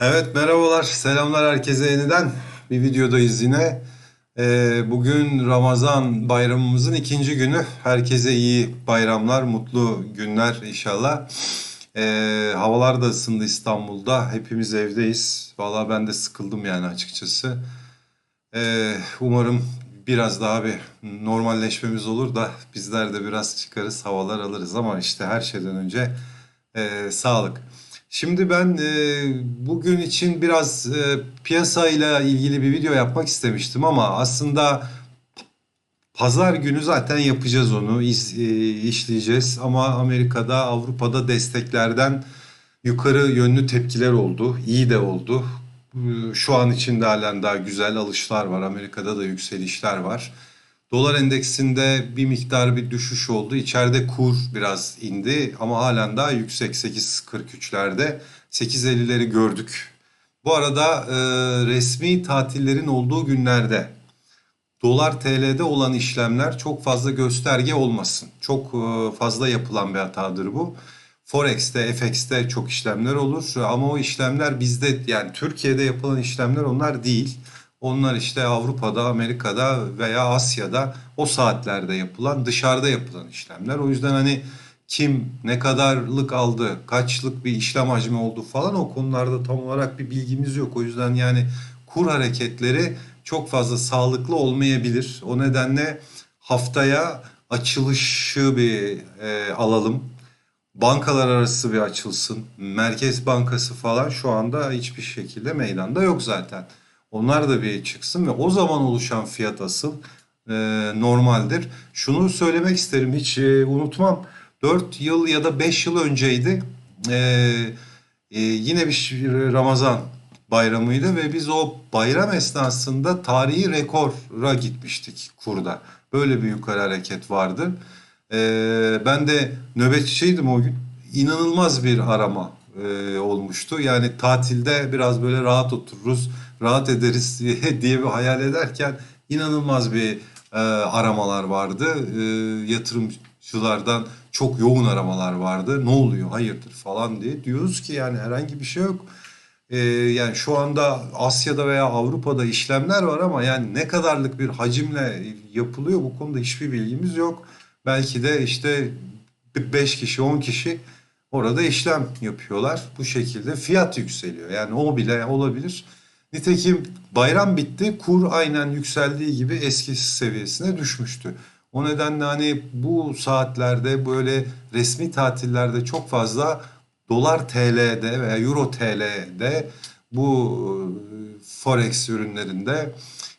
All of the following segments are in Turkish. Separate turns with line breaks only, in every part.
Evet merhabalar, selamlar herkese yeniden. Bir videodayız yine. Ee, bugün Ramazan bayramımızın ikinci günü. Herkese iyi bayramlar, mutlu günler inşallah. Ee, havalar da ısındı İstanbul'da. Hepimiz evdeyiz. Vallahi ben de sıkıldım yani açıkçası. Ee, umarım biraz daha bir normalleşmemiz olur da bizler de biraz çıkarız, havalar alırız. Ama işte her şeyden önce e, sağlık. Şimdi ben e, bugün için biraz e, piyasayla ilgili bir video yapmak istemiştim ama aslında pazar günü zaten yapacağız onu, iz- e, işleyeceğiz. Ama Amerika'da, Avrupa'da desteklerden yukarı yönlü tepkiler oldu, iyi de oldu. Şu an için de halen daha güzel alışlar var. Amerika'da da yükselişler var. Dolar endeksinde bir miktar bir düşüş oldu. İçeride kur biraz indi ama halen daha yüksek 8.43'lerde 8.50'leri gördük. Bu arada e, resmi tatillerin olduğu günlerde dolar TL'de olan işlemler çok fazla gösterge olmasın. Çok e, fazla yapılan bir hatadır bu. Forex'te, FX'te çok işlemler olur ama o işlemler bizde yani Türkiye'de yapılan işlemler onlar değil. Onlar işte Avrupa'da, Amerika'da veya Asya'da o saatlerde yapılan, dışarıda yapılan işlemler. O yüzden hani kim ne kadarlık aldı, kaçlık bir işlem hacmi oldu falan o konularda tam olarak bir bilgimiz yok. O yüzden yani kur hareketleri çok fazla sağlıklı olmayabilir. O nedenle haftaya açılışı bir e, alalım. Bankalar arası bir açılsın. Merkez Bankası falan şu anda hiçbir şekilde meydanda yok zaten. Onlar da bir çıksın ve o zaman oluşan fiyat asıl e, normaldir. Şunu söylemek isterim hiç e, unutmam. 4 yıl ya da 5 yıl önceydi. E, e, yine bir Ramazan bayramıydı ve biz o bayram esnasında tarihi rekora gitmiştik kurda. Böyle bir yukarı hareket vardı. Ee, ben de nöbetçiydim o gün. İnanılmaz bir arama e, olmuştu. Yani tatilde biraz böyle rahat otururuz, rahat ederiz diye, bir hayal ederken inanılmaz bir e, aramalar vardı. E, yatırımcılardan çok yoğun aramalar vardı. Ne oluyor, hayırdır falan diye. Diyoruz ki yani herhangi bir şey yok. Ee, yani şu anda Asya'da veya Avrupa'da işlemler var ama yani ne kadarlık bir hacimle yapılıyor bu konuda hiçbir bilgimiz yok. Belki de işte 5 kişi 10 kişi orada işlem yapıyorlar. Bu şekilde fiyat yükseliyor. Yani o bile olabilir. Nitekim bayram bitti kur aynen yükseldiği gibi eski seviyesine düşmüştü. O nedenle hani bu saatlerde böyle resmi tatillerde çok fazla dolar TL'de veya euro TL'de bu e, forex ürünlerinde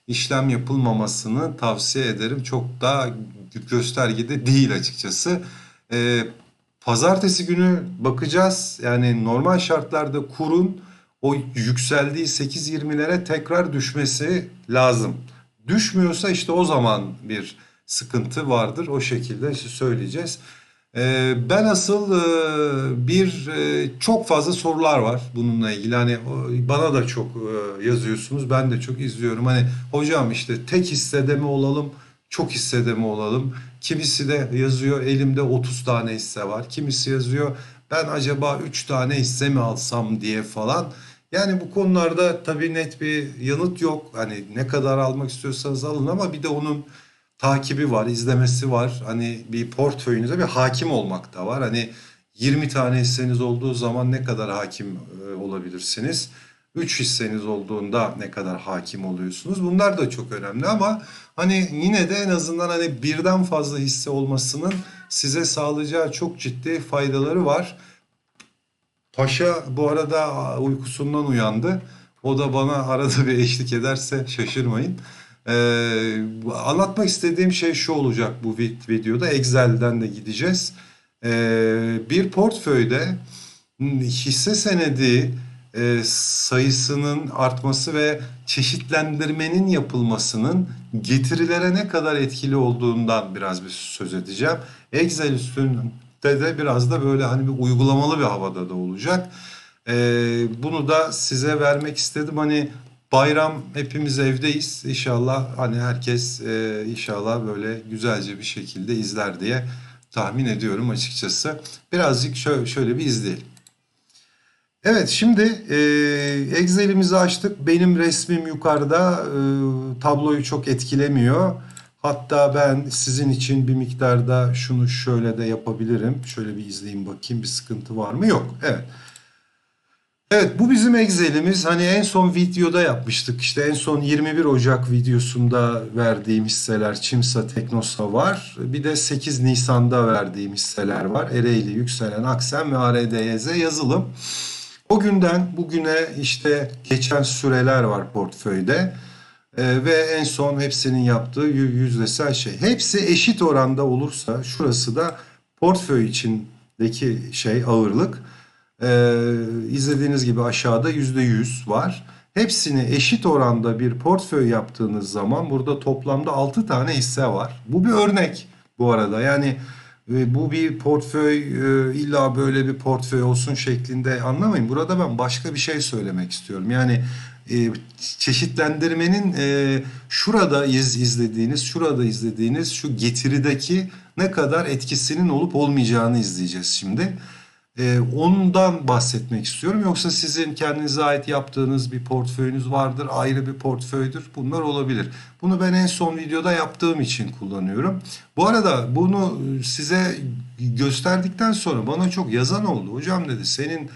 işlem yapılmamasını tavsiye ederim. Çok da göstergede değil açıkçası. E, pazartesi günü bakacağız. Yani normal şartlarda kurun o yükseldiği 8.20'lere tekrar düşmesi lazım. Düşmüyorsa işte o zaman bir sıkıntı vardır. O şekilde söyleyeceğiz. Ee, ben asıl e, bir e, çok fazla sorular var bununla ilgili. Hani bana da çok e, yazıyorsunuz. Ben de çok izliyorum. Hani hocam işte tek hissede mi olalım, çok hissede mi olalım? Kimisi de yazıyor elimde 30 tane hisse var. Kimisi yazıyor ben acaba 3 tane hisse mi alsam diye falan. Yani bu konularda tabii net bir yanıt yok. Hani ne kadar almak istiyorsanız alın ama bir de onun takibi var, izlemesi var. Hani bir portföyünüze bir hakim olmak da var. Hani 20 tane hisseniz olduğu zaman ne kadar hakim e, olabilirsiniz? 3 hisseniz olduğunda ne kadar hakim oluyorsunuz? Bunlar da çok önemli ama hani yine de en azından hani birden fazla hisse olmasının size sağlayacağı çok ciddi faydaları var. Paşa bu arada uykusundan uyandı. O da bana arada bir eşlik ederse şaşırmayın. Ee, anlatmak istediğim şey şu olacak bu vid- videoda. Excel'den de gideceğiz. Ee, bir portföyde hisse senedi e, sayısının artması ve çeşitlendirmenin yapılmasının getirilere ne kadar etkili olduğundan biraz bir söz edeceğim. Excel üstünde de biraz da böyle hani bir uygulamalı bir havada da olacak. Ee, bunu da size vermek istedim. Hani bayram hepimiz evdeyiz. İnşallah hani herkes e, inşallah böyle güzelce bir şekilde izler diye tahmin ediyorum açıkçası. Birazcık şöyle, şöyle bir izleyelim. Evet şimdi e, Excel'imizi açtık. Benim resmim yukarıda e, tabloyu çok etkilemiyor. Hatta ben sizin için bir miktarda şunu şöyle de yapabilirim. Şöyle bir izleyin bakayım bir sıkıntı var mı? Yok. Evet. Evet bu bizim Excel'imiz. Hani en son videoda yapmıştık. İşte en son 21 Ocak videosunda verdiğim hisseler Çimsa, Teknosa var. Bir de 8 Nisan'da verdiğim hisseler var. Ereğli, Yükselen, Aksen ve ARDYZ yazılım. O günden bugüne işte geçen süreler var portföyde. Ee, ve en son hepsinin yaptığı yü- yüzdesel şey. Hepsi eşit oranda olursa şurası da portföy içindeki şey ağırlık. Ee, izlediğiniz gibi aşağıda yüzde yüz var. Hepsini eşit oranda bir portföy yaptığınız zaman burada toplamda 6 tane hisse var. Bu bir örnek bu arada. Yani e, bu bir portföy e, illa böyle bir portföy olsun şeklinde anlamayın. Burada ben başka bir şey söylemek istiyorum. Yani e, çeşitlendirmenin e, şurada iz, izlediğiniz, şurada izlediğiniz şu getirideki ne kadar etkisinin olup olmayacağını izleyeceğiz şimdi. Ee, ondan bahsetmek istiyorum. Yoksa sizin kendinize ait yaptığınız bir portföyünüz vardır, ayrı bir portföydür. Bunlar olabilir. Bunu ben en son videoda yaptığım için kullanıyorum. Bu arada bunu size gösterdikten sonra bana çok yazan oldu. Hocam dedi senin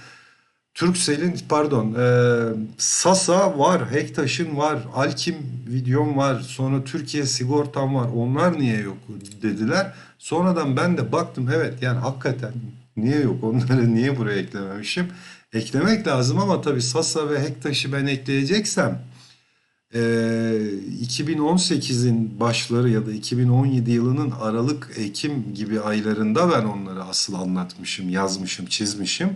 Turkcell'in pardon e, Sasa var, Hektaş'ın var, Alkim videom var, sonra Türkiye sigortam var. Onlar niye yok dediler. Sonradan ben de baktım evet yani hakikaten niye yok onları niye buraya eklememişim? Eklemek lazım ama tabii Sasa ve Hektaş'ı ben ekleyeceksem e, 2018'in başları ya da 2017 yılının Aralık, Ekim gibi aylarında ben onları asıl anlatmışım, yazmışım, çizmişim.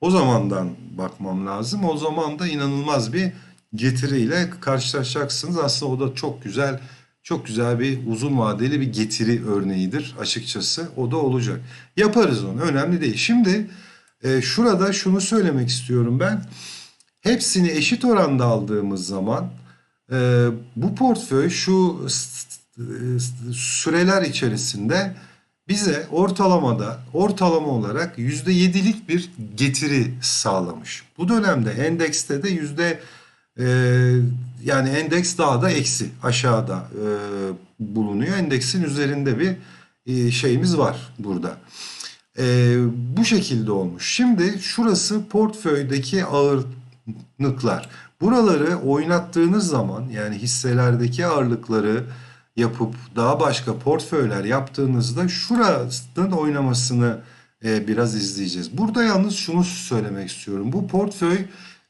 O zamandan bakmam lazım. O zaman da inanılmaz bir getiriyle karşılaşacaksınız. Aslında o da çok güzel, çok güzel bir uzun vadeli bir getiri örneğidir açıkçası. O da olacak. Yaparız onu. Önemli değil. Şimdi e, şurada şunu söylemek istiyorum ben. Hepsini eşit oranda aldığımız zaman e, bu portföy şu s- süreler içerisinde bize ortalamada ortalama olarak yüzde yedilik bir getiri sağlamış. Bu dönemde endekste de yüzde e, yani endeks daha da eksi aşağıda e, bulunuyor. Endeksin üzerinde bir e, şeyimiz var burada. E, bu şekilde olmuş. Şimdi şurası portföydeki ağırlıklar. Buraları oynattığınız zaman yani hisselerdeki ağırlıkları yapıp daha başka portföyler yaptığınızda şurasının oynamasını e, biraz izleyeceğiz. Burada yalnız şunu söylemek istiyorum. Bu portföy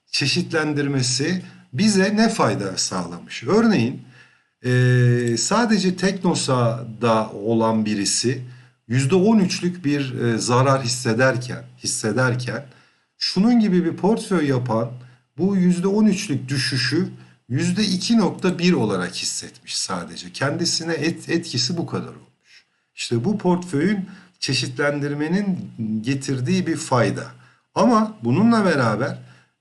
çeşitlendirmesi bize ne fayda sağlamış? Örneğin e, sadece Teknosa'da olan birisi %13'lük bir e, zarar hissederken hissederken şunun gibi bir portföy yapan bu %13'lük düşüşü %2.1 olarak hissetmiş sadece. Kendisine et, etkisi bu kadar olmuş. İşte bu portföyün çeşitlendirmenin getirdiği bir fayda. Ama bununla beraber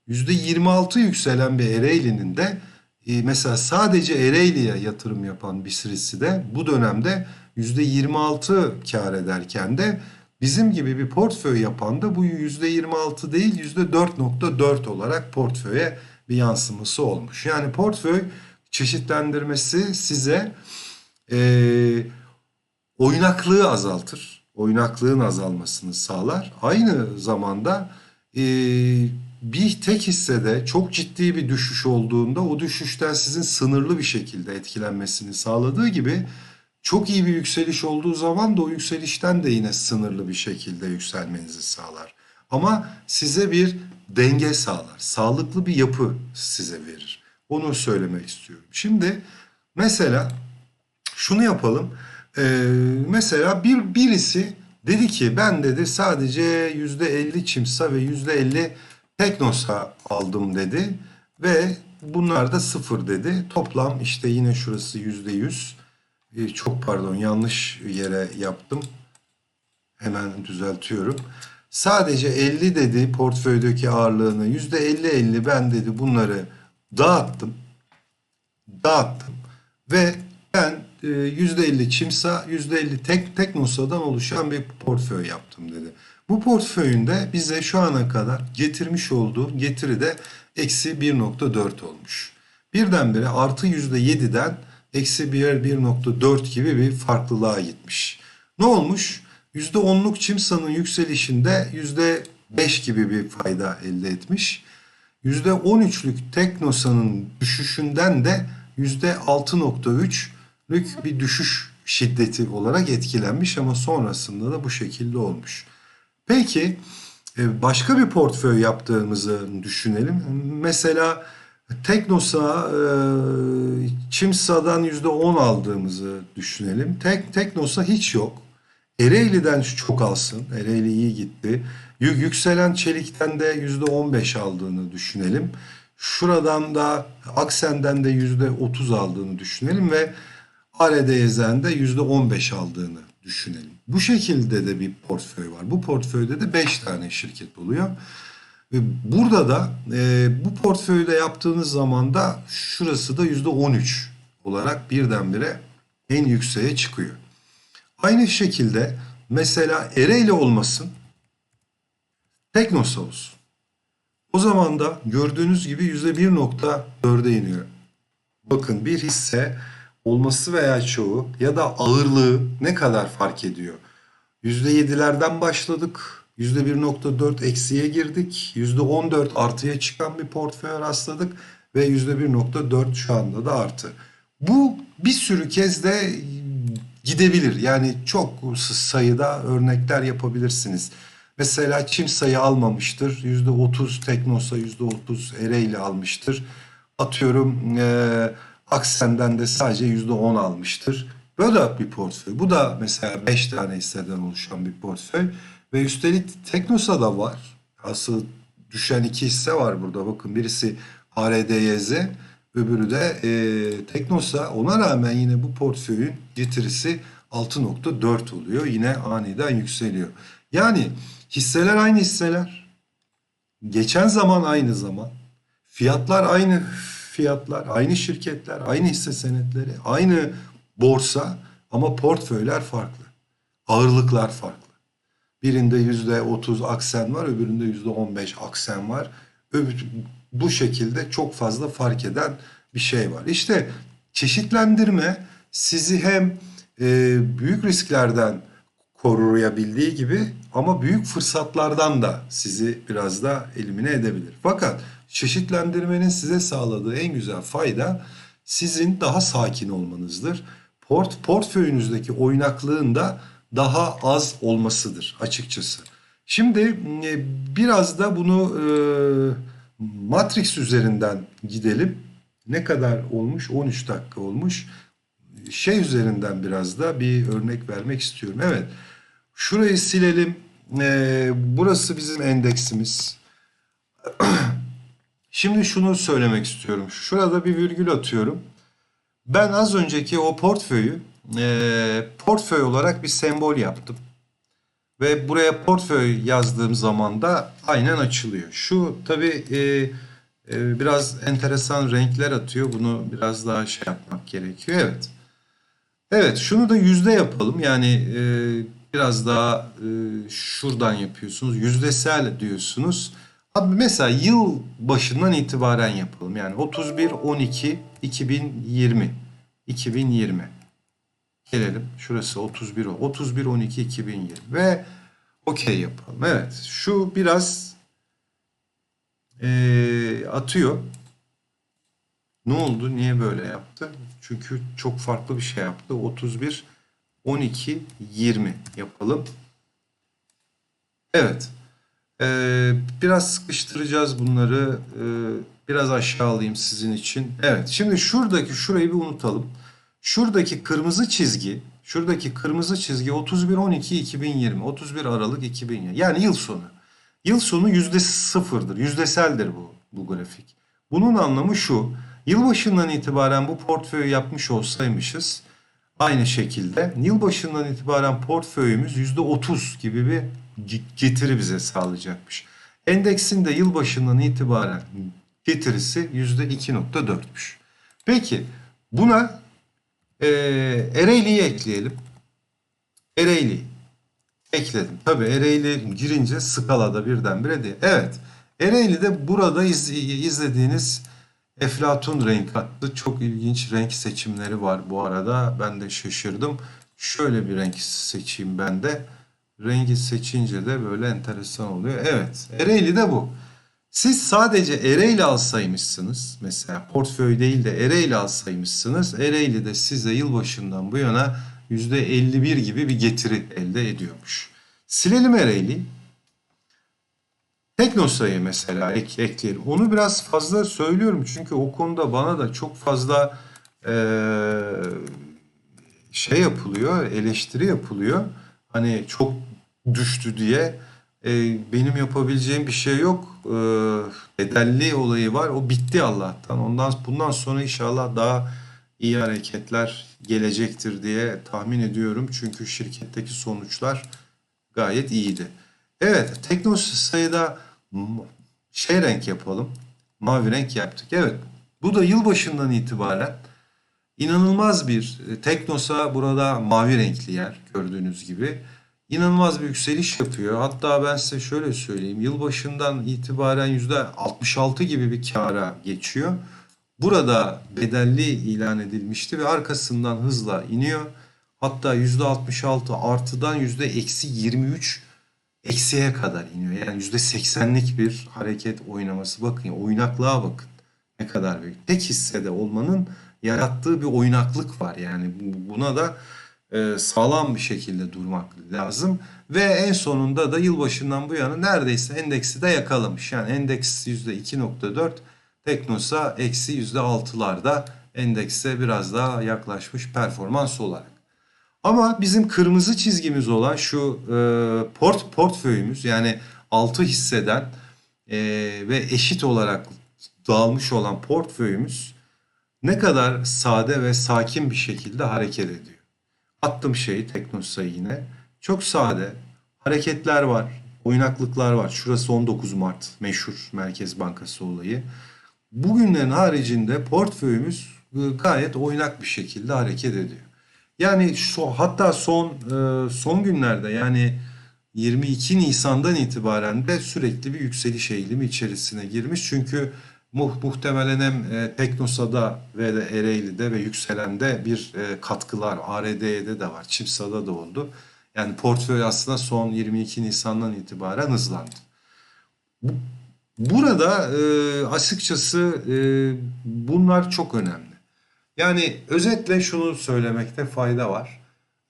%26 yükselen bir Ereğli'nin de e, mesela sadece Ereğli'ye yatırım yapan birisi de bu dönemde %26 kar ederken de bizim gibi bir portföy yapan da bu %26 değil %4.4 olarak portföye bir yansıması olmuş. Yani portföy çeşitlendirmesi size e, oynaklığı azaltır. Oynaklığın azalmasını sağlar. Aynı zamanda e, bir tek hissede çok ciddi bir düşüş olduğunda o düşüşten sizin sınırlı bir şekilde etkilenmesini sağladığı gibi çok iyi bir yükseliş olduğu zaman da o yükselişten de yine sınırlı bir şekilde yükselmenizi sağlar. Ama size bir denge sağlar. Sağlıklı bir yapı size verir. Onu söylemek istiyorum. Şimdi mesela şunu yapalım. Ee, mesela bir birisi dedi ki ben dedi sadece yüzde elli çimsa ve yüzde elli teknosa aldım dedi ve bunlar da sıfır dedi. Toplam işte yine şurası yüzde yüz. Ee, Çok pardon yanlış yere yaptım. Hemen düzeltiyorum. Sadece 50 dedi portföydeki ağırlığını. Yüzde 50-50 ben dedi bunları dağıttım. Dağıttım. Ve ben e, yüzde 50 Çimsa, yüzde 50 tek Teknosa'dan oluşan bir portföy yaptım dedi. Bu portföyünde bize şu ana kadar getirmiş olduğu getiri de eksi 1.4 olmuş. Birdenbire artı %7'den eksi 1, 1.4 gibi bir farklılığa gitmiş. Ne olmuş? %10'luk Çimsa'nın yükselişinde %5 gibi bir fayda elde etmiş. %13'lük Teknosa'nın düşüşünden de %6.3'lük bir düşüş şiddeti olarak etkilenmiş ama sonrasında da bu şekilde olmuş. Peki e, başka bir portföy yaptığımızı düşünelim. Mesela Teknosa e, Çimsa'dan %10 aldığımızı düşünelim. Tek, Teknosa hiç yok. Ereğli'den çok alsın. Ereğli iyi gitti. Yü- Yükselen Çelik'ten de %15 aldığını düşünelim. Şuradan da Aksen'den de %30 aldığını düşünelim ve ARDYZ'den de %15 aldığını düşünelim. Bu şekilde de bir portföy var. Bu portföyde de 5 tane şirket oluyor. Burada da e, bu portföyde yaptığınız zaman da şurası da %13 olarak birdenbire en yükseğe çıkıyor. Aynı şekilde mesela Ereğli olmasın, Teknosa olsun. O zaman da gördüğünüz gibi %1.4'e iniyor. Bakın bir hisse olması veya çoğu ya da ağırlığı ne kadar fark ediyor? %7'lerden başladık. %1.4 eksiye girdik. %14 artıya çıkan bir portföy rastladık. Ve %1.4 şu anda da artı. Bu bir sürü kez de gidebilir. Yani çok sayıda örnekler yapabilirsiniz. Mesela çim sayı almamıştır. %30 Teknosa %30 Ereğli almıştır. Atıyorum eee Aksen'den de sadece %10 almıştır. Böyle bir portföy. Bu da mesela 5 tane hisseden oluşan bir portföy. Ve üstelik Teknosa'da var. Asıl düşen iki hisse var burada. Bakın birisi ARDYZ, öbürü de e, Teknosa. Ona rağmen yine bu portföyün getirisi 6.4 oluyor. Yine aniden yükseliyor. Yani hisseler aynı hisseler. Geçen zaman aynı zaman. Fiyatlar aynı fiyatlar, aynı şirketler, aynı hisse senetleri, aynı borsa ama portföyler farklı. Ağırlıklar farklı. Birinde yüzde otuz aksen var, öbüründe yüzde on beş aksen var. Öbür, bu şekilde çok fazla fark eden bir şey var. İşte çeşitlendirme sizi hem e, büyük risklerden koruyabildiği gibi ama büyük fırsatlardan da sizi biraz da elimine edebilir. Fakat çeşitlendirmenin size sağladığı en güzel fayda sizin daha sakin olmanızdır. Port portföyünüzdeki oynaklığın da daha az olmasıdır açıkçası. Şimdi e, biraz da bunu e, Matrix üzerinden gidelim. Ne kadar olmuş? 13 dakika olmuş. Şey üzerinden biraz da bir örnek vermek istiyorum. Evet. Şurayı silelim. E, burası bizim endeksimiz. Şimdi şunu söylemek istiyorum. Şurada bir virgül atıyorum. Ben az önceki o portföyü e, portföy olarak bir sembol yaptım. Ve buraya portföy yazdığım zaman da aynen açılıyor. Şu tabii e, e, biraz enteresan renkler atıyor. Bunu biraz daha şey yapmak gerekiyor. Evet. Evet şunu da yüzde yapalım. Yani e, biraz daha e, şuradan yapıyorsunuz. Yüzdesel diyorsunuz. Abi mesela yıl başından itibaren yapalım. Yani 31 12 2020 2020 gelelim. Şurası 31 31 12 2020 ve okey yapalım. Evet şu biraz e, atıyor. Ne oldu? Niye böyle yaptı? Çünkü çok farklı bir şey yaptı. 31 12 20 yapalım. Evet. Ee, biraz sıkıştıracağız bunları. Ee, biraz aşağı alayım sizin için. Evet. Şimdi şuradaki şurayı bir unutalım. Şuradaki kırmızı çizgi, şuradaki kırmızı çizgi 31 12 2020, 31 Aralık 2020. Yani yıl sonu. Yıl sonu yüzde sıfırdır. Yüzdeseldir bu bu grafik. Bunun anlamı şu. Yılbaşından itibaren bu portföyü yapmış olsaymışız aynı şekilde yılbaşından itibaren portföyümüz yüzde otuz gibi bir getiri bize sağlayacakmış. Endeksin de yılbaşından itibaren getirisi yüzde 2.4'müş. Peki buna e, Ereğli'yi ekleyelim. Ereğli. Ekledim. Tabii Ereğli girince skalada birdenbire değil. Evet. Ereğli'de burada iz- izlediğiniz Eflatun renk attı. Çok ilginç renk seçimleri var bu arada. Ben de şaşırdım. Şöyle bir renk seçeyim ben de. Rengi seçince de böyle enteresan oluyor. Evet. Ereğli de bu. Siz sadece Ereğli alsaymışsınız mesela portföy değil de Ereğli alsaymışsınız Ereğli de size yılbaşından bu yana %51 gibi bir getiri elde ediyormuş. Silelim Ereğli. Teknosa'yı mesela ek, ekleyelim. Onu biraz fazla söylüyorum çünkü o konuda bana da çok fazla eee, şey yapılıyor, eleştiri yapılıyor. Hani çok düştü diye. E, benim yapabileceğim bir şey yok. E, bedelli olayı var. O bitti Allah'tan. Ondan bundan sonra inşallah daha iyi hareketler gelecektir diye tahmin ediyorum. Çünkü şirketteki sonuçlar gayet iyiydi. Evet, Teknosa'da m- şey renk yapalım. Mavi renk yaptık. Evet, bu da yılbaşından itibaren İnanılmaz bir e, Teknosa burada mavi renkli yer gördüğünüz gibi. İnanılmaz bir yükseliş yapıyor. Hatta ben size şöyle söyleyeyim. Yılbaşından itibaren %66 gibi bir kâra geçiyor. Burada bedelli ilan edilmişti ve arkasından hızla iniyor. Hatta %66 artıdan yüzde eksi 23 eksiye kadar iniyor. Yani %80'lik bir hareket oynaması. Bakın oynaklığa bakın. Ne kadar büyük. Tek hissede olmanın yarattığı bir oynaklık var. Yani bu- buna da e, sağlam bir şekilde durmak lazım. Ve en sonunda da yılbaşından bu yana neredeyse endeksi de yakalamış. Yani endeks %2.4, Teknosa eksi %6'larda endekse biraz daha yaklaşmış performans olarak. Ama bizim kırmızı çizgimiz olan şu e, port portföyümüz yani 6 hisseden e, ve eşit olarak dağılmış olan portföyümüz ne kadar sade ve sakin bir şekilde hareket ediyor. Attım şeyi Teknosa'yı yine. Çok sade. Hareketler var. Oynaklıklar var. Şurası 19 Mart meşhur Merkez Bankası olayı. Bugünlerin haricinde portföyümüz e, gayet oynak bir şekilde hareket ediyor. Yani şu, hatta son e, son günlerde yani 22 Nisan'dan itibaren de sürekli bir yükseliş eğilimi içerisine girmiş. Çünkü mu- muhtemelen hem e, Teknosa'da ve de Ereğli'de ve Yükselen'de bir e, katkılar ARD'de de var. Çimsa'da da oldu. Yani portföy aslında son 22 Nisan'dan itibaren hızlandı. Bu- Burada e, açıkçası e, bunlar çok önemli. Yani özetle şunu söylemekte fayda var.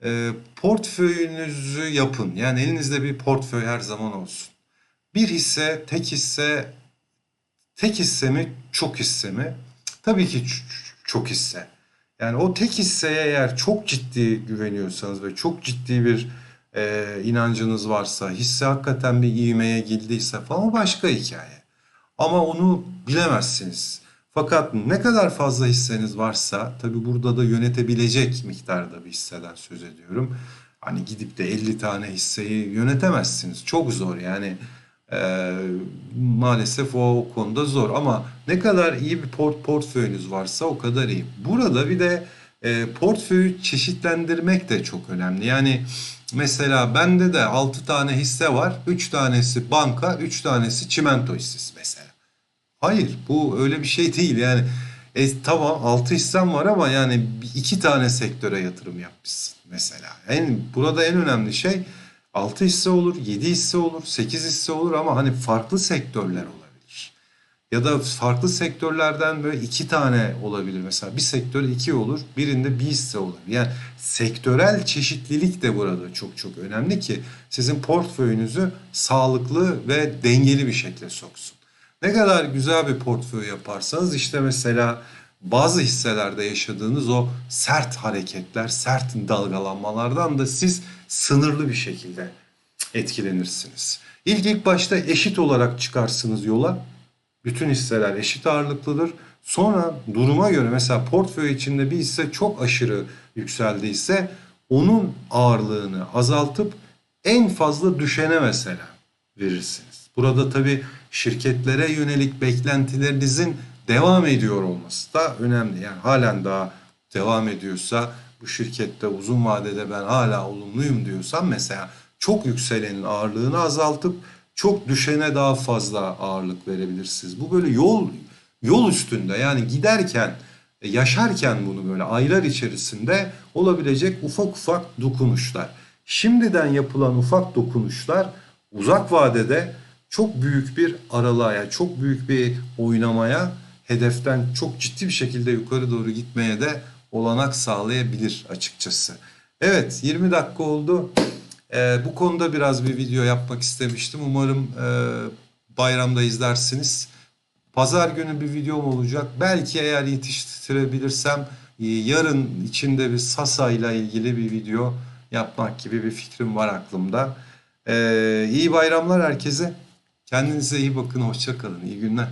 E, portföyünüzü yapın. Yani elinizde bir portföy her zaman olsun. Bir hisse, tek hisse, tek hisse mi, çok hisse mi? Tabii ki çok hisse. Yani o tek hisseye eğer çok ciddi güveniyorsanız ve çok ciddi bir e, inancınız varsa, hisse hakikaten bir ivmeye girdiyse falan başka hikaye. Ama onu bilemezsiniz. Fakat ne kadar fazla hisseniz varsa, tabii burada da yönetebilecek miktarda bir hisseden söz ediyorum. Hani gidip de 50 tane hisseyi yönetemezsiniz. Çok zor yani. Eee, maalesef o konuda zor ama ne kadar iyi bir port portföyünüz varsa o kadar iyi. Burada bir de e, portföyü çeşitlendirmek de çok önemli. Yani mesela bende de 6 tane hisse var. 3 tanesi banka, 3 tanesi çimento hissesi mesela. Hayır, bu öyle bir şey değil. Yani e, tamam 6 hissem var ama yani iki tane sektöre yatırım yapmışsın mesela. En burada en önemli şey 6 hisse olur, 7 hisse olur, 8 hisse olur ama hani farklı sektörler olabilir. Ya da farklı sektörlerden böyle iki tane olabilir. Mesela bir sektör iki olur, birinde bir hisse olur. Yani sektörel çeşitlilik de burada çok çok önemli ki sizin portföyünüzü sağlıklı ve dengeli bir şekilde soksun. Ne kadar güzel bir portföy yaparsanız işte mesela bazı hisselerde yaşadığınız o sert hareketler, sert dalgalanmalardan da siz sınırlı bir şekilde etkilenirsiniz. İlk ilk başta eşit olarak çıkarsınız yola. Bütün hisseler eşit ağırlıklıdır. Sonra duruma göre mesela portföy içinde bir hisse çok aşırı yükseldiyse onun ağırlığını azaltıp en fazla düşene mesela verirsiniz. Burada tabii şirketlere yönelik beklentilerinizin devam ediyor olması da önemli. Yani halen daha devam ediyorsa bu şirkette uzun vadede ben hala olumluyum diyorsam mesela çok yükselenin ağırlığını azaltıp çok düşene daha fazla ağırlık verebilirsiniz. Bu böyle yol yol üstünde yani giderken e, yaşarken bunu böyle aylar içerisinde olabilecek ufak ufak dokunuşlar. Şimdiden yapılan ufak dokunuşlar uzak vadede çok büyük bir aralığa, çok büyük bir oynamaya, hedeften çok ciddi bir şekilde yukarı doğru gitmeye de olanak sağlayabilir açıkçası. Evet 20 dakika oldu. Ee, bu konuda biraz bir video yapmak istemiştim. Umarım e, bayramda izlersiniz. Pazar günü bir videom olacak. Belki eğer yetiştirebilirsem e, yarın içinde bir Sasa ile ilgili bir video yapmak gibi bir fikrim var aklımda. Ee, iyi bayramlar herkese. Kendinize iyi bakın. Hoşça kalın. İyi günler.